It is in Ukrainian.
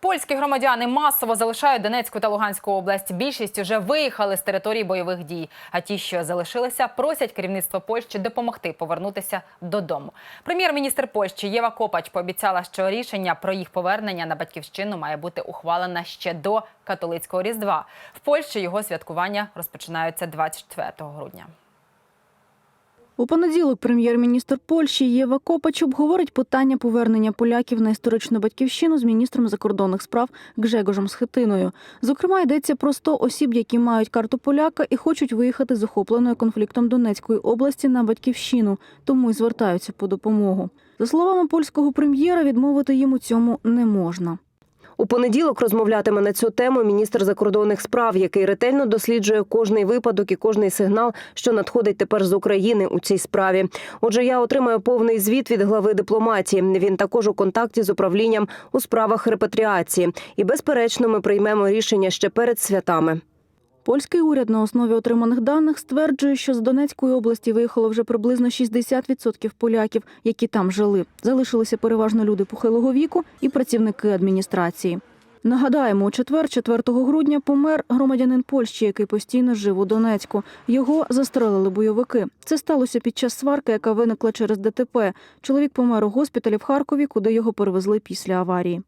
Польські громадяни масово залишають Донецьку та Луганську область. Більшість уже виїхали з території бойових дій. А ті, що залишилися, просять керівництво Польщі допомогти повернутися додому. Прем'єр-міністр Польщі Єва Копач пообіцяла, що рішення про їх повернення на батьківщину має бути ухвалене ще до католицького різдва. В Польщі його святкування розпочинаються 24 грудня. У понеділок прем'єр-міністр Польщі Єва Копач обговорить питання повернення поляків на історичну батьківщину з міністром закордонних справ Гжегожем Схетиною. Зокрема, йдеться про 100 осіб, які мають карту поляка і хочуть виїхати з охопленої конфліктом Донецької області на батьківщину, тому й звертаються по допомогу. За словами польського прем'єра, відмовити їм у цьому не можна. У понеділок розмовлятиме на цю тему міністр закордонних справ, який ретельно досліджує кожний випадок і кожний сигнал, що надходить тепер з України у цій справі. Отже, я отримаю повний звіт від глави дипломатії. Він також у контакті з управлінням у справах репатріації. І безперечно, ми приймемо рішення ще перед святами. Польський уряд на основі отриманих даних стверджує, що з Донецької області виїхало вже приблизно 60% поляків, які там жили. Залишилися переважно люди похилого віку і працівники адміністрації. Нагадаємо, у четвер, 4 грудня, помер громадянин Польщі, який постійно жив у Донецьку. Його застрелили бойовики. Це сталося під час сварки, яка виникла через ДТП. Чоловік помер у госпіталі в Харкові, куди його перевезли після аварії.